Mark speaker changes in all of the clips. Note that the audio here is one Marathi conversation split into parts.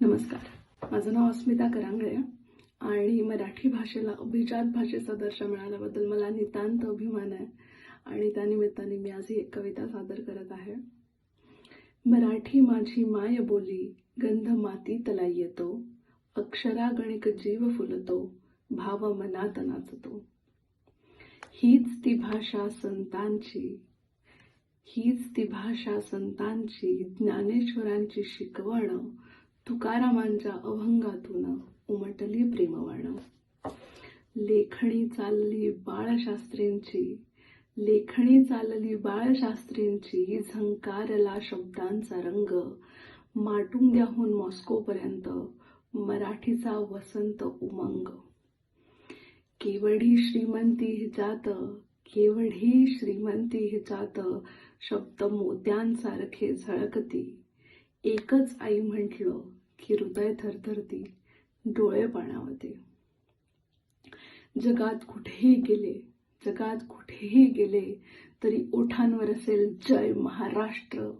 Speaker 1: नमस्कार. माझं नाव अस्मिता करांगळे आणि मराठी भाषेला अभिजात भाषेचा दर्जा मिळाल्याबद्दल मला नितांत अभिमान आहे आणि त्यानिमित्ताने मी आज ही एक कविता सादर करत आहे. मराठी माझी माय बोली गंध माती तला येतो अक्षरा गणिक जीव फुलतो भाव मनात नाचतो. हीच ती भाषा संतांची हीच ती भाषा संतांची ज्ञानेश्वरांची शिकवण तुकारामांच्या अभंगातून उमटली प्रेमवाण. लेखणी चालली बाळशास्त्रींची लेखणी चालली बाळशास्त्रींची झंकारला शब्दांचा रंग. माटुंग्याहून मॉस्कोपर्यंत मराठीचा वसंत उमंग. केवढी श्रीमंती जात केवढी श्रीमंती जात शब्द मोत्यांसारखे झळकती. एकच आई म्हटलं की हृदय थरथरती डोळे पाणावते जगात कुठेही गेले जगात कुठेही गेले तरी ओठांवर असेल जय महाराष्ट्र.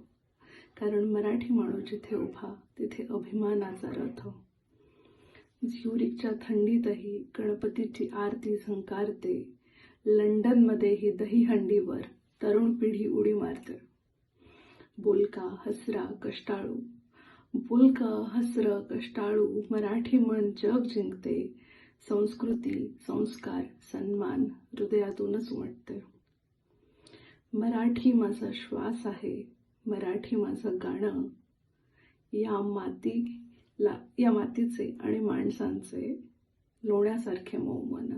Speaker 1: कारण मराठी माणूस जिथे उभा तिथे अभिमानाचा रथ. झ्युरिकच्या थंडीतही गणपतीची आरती झंकारते. लंडनमध्येही दहीहंडीवर तरुण पिढी उडी मारते. बोलका हसरा कष्टाळू. बोलका हसर कष्टाळू मराठी मन जग जिंकते. संस्कृती संस्कार सन्मान हृदयातूनच उमटते. मराठी माझा श्वास आहे. मराठी माझं गाणं. या मातीला या मातीचे आणि माणसांचे लोण्यासारखे मऊ मन